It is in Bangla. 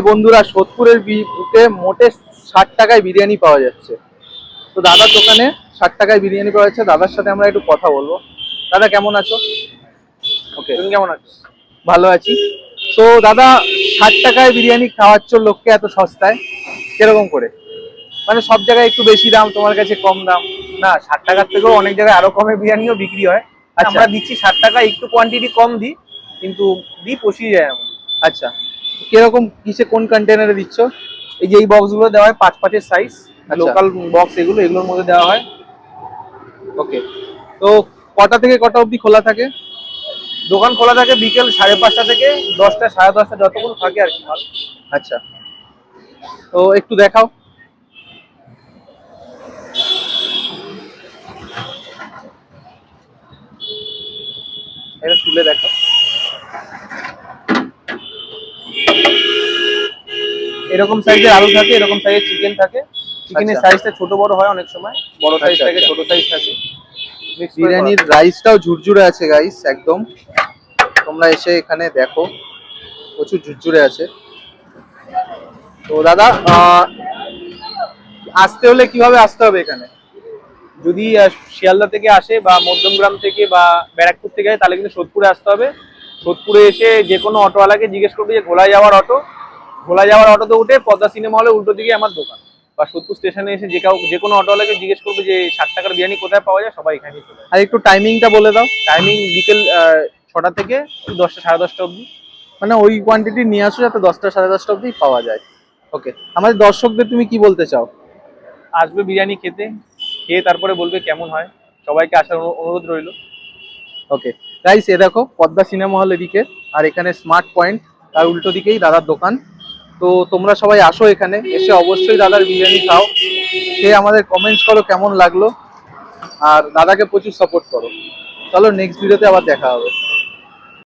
বন্ধুরা সোদপুরের বুকে মোটে ষাট টাকায় বিরিয়ানি পাওয়া যাচ্ছে। তো দাদার দোকানে ষাট টাকায় বিরিয়ানি পাওয়া যাচ্ছে। দাদার সাথে আমরা একটু কথা বলব। দাদা কেমন আছো? ওকে তুমি কেমন আছো? ভালো আছি। তো দাদা ষাট টাকায় বিরিয়ানি খাওয়াচ্ছ লোককে এত সস্তায়? কীরকম করে? মানে সব জায়গায় একটু বেশি দাম তোমার কাছে কম দাম। না ষাট টাকার থেকেও অনেক জায়গায় আরও কমে বিরিয়ানিও বিক্রি হয়। আচ্ছা। আমরা দিচ্ছি ষাট টাকা একটু কোয়ান্টিটি কম দিই কিন্তু দিই পচিয়ে যায় আচ্ছা। কীরকম কিসে কোন কন্টেনারে দিচ্ছ? এই যে এই বক্সগুলো দেওয়া হয় পাঁচ পাঁচের সাইজ। লোকাল বক্স এগুলো এগুলোর মধ্যে দেওয়া হয়। ওকে তো কটা থেকে কটা অবধি খোলা থাকে? দোকান খোলা থাকে বিকেল সাড়ে পাঁচটা থেকে দশটা সাড়ে দশটা যতক্ষণ থাকে আর কি মাল। আচ্ছা। তো একটু দেখাও। এটা তুলে দেখো এরকম সাইজের আলু থাকে এরকম সাইজের চিকেন থাকে। চিকেনের আচ্ছা। সাইজটা ছোট বড় হয় অনেক সময় বড় সাইজ আচ্ছা, থাকে আচ্ছা। ছোট সাইজ থাকে। বিরিয়ানির। রাইসটাও ঝুরঝুরে আছে গাইস একদম। তোমরা এসে এখানে দেখো প্রচুর ঝুরঝুরে আছে। তো দাদা আহ, আসতে হলে কীভাবে আসতে হবে এখানে? যদি শিয়ালদা থেকে আসে বা মধ্যমগ্রাম থেকে বা ব্যারাকপুর থেকে তাহলে কিন্তু সোদপুরে আসতে হবে। সোদপুরে এসে যে কোনো অটোওয়ালাকে জিজ্ঞেস করবে যে ঘোলা যাওয়ার অটো। ঘোলা যাওয়ার অটোতে উঠে পদ্মা সিনেমা হলে উল্টো দিকে আমার দোকান। বা সোদপুর স্টেশনে এসে যে কাউ যে কোনো অটোওয়ালাকে জিজ্ঞেস করবে যে ষাট টাকার বিরিয়ানি কোথায় পাওয়া যায়? সবাই এখানে চলে আর একটু টাইমিংটা বলে দাও। টাইমিং বিকেল ছটা থেকে দশটা সাড়ে দশটা অবধি। মানে ওই কোয়ান্টিটি নিয়ে আসো যাতে দশটা সাড়ে দশটা অবধি পাওয়া যায়। ওকে আমাদের দর্শকদের তুমি কি বলতে চাও? আসবে বিরিয়ানি খেতে। খেয়ে তারপরে বলবে কেমন হয়। সবাইকে আসার অনু- অনুরোধ রইল। ওকে গাইস এ দেখো পদ্মা সিনেমা হল এদিকে। আর এখানে স্মার্ট পয়েন্ট তার উল্টো দিকেই দাদার দোকান। তো তোমরা সবাই আসো এখানে, এসে অবশ্যই দাদার বিরিয়ানি খাও। সে আমাদের কমেন্টস করো কেমন লাগল, আর দাদাকে প্রচুর সাপোর্ট করো। চলো নেক্সট ভিডিওতে আবার দেখা হবে।